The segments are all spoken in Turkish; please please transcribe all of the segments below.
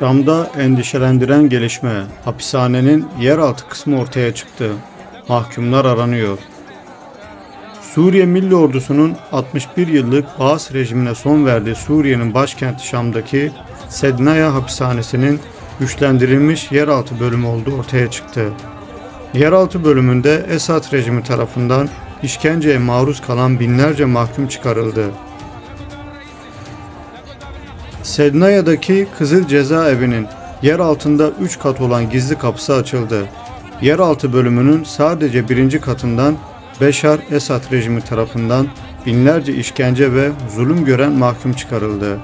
Şam'da endişelendiren gelişme. Hapishanenin yeraltı kısmı ortaya çıktı. Mahkumlar aranıyor. Suriye Milli Ordusu'nun 61 yıllık Baas rejimine son verdiği Suriye'nin başkenti Şam'daki Sednaya hapishanesinin güçlendirilmiş yeraltı bölümü olduğu ortaya çıktı. Yeraltı bölümünde Esad rejimi tarafından işkenceye maruz kalan binlerce mahkum çıkarıldı. Sednaya'daki Kızıl Cezaevi'nin yer altında 3 kat olan gizli kapısı açıldı. Yeraltı bölümünün sadece birinci katından Beşar Esad rejimi tarafından binlerce işkence ve zulüm gören mahkum çıkarıldı.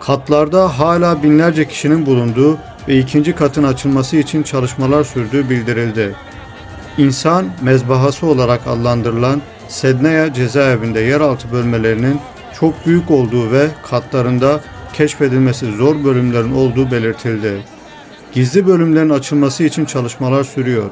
Katlarda hala binlerce kişinin bulunduğu ve ikinci katın açılması için çalışmalar sürdüğü bildirildi. İnsan mezbahası olarak adlandırılan Sednaya cezaevinde yeraltı bölmelerinin çok büyük olduğu ve katlarında keşfedilmesi zor bölümlerin olduğu belirtildi. Gizli bölümlerin açılması için çalışmalar sürüyor.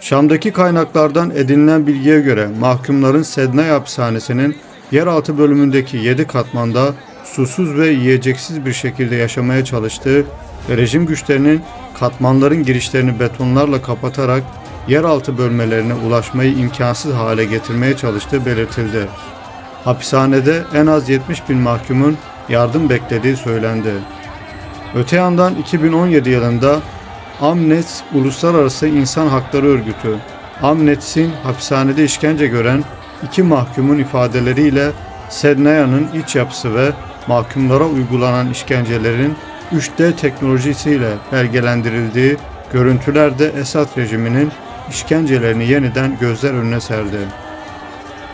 Şam'daki kaynaklardan edinilen bilgiye göre mahkumların Sednaya hapishanesinin yeraltı bölümündeki 7 katmanda susuz ve yiyeceksiz bir şekilde yaşamaya çalıştığı ve rejim güçlerinin katmanların girişlerini betonlarla kapatarak yeraltı bölmelerine ulaşmayı imkansız hale getirmeye çalıştığı belirtildi. Hapishanede en az 70 bin mahkumun yardım beklediği söylendi. Öte yandan 2017 yılında Amnesty Uluslararası İnsan Hakları Örgütü, Amnesty'nin hapishanede işkence gören iki mahkumun ifadeleriyle Sednaya'nın iç yapısı ve mahkumlara uygulanan işkencelerin 3D teknolojisiyle belgelendirildiği görüntülerde Esad rejiminin işkencelerini yeniden gözler önüne serdi.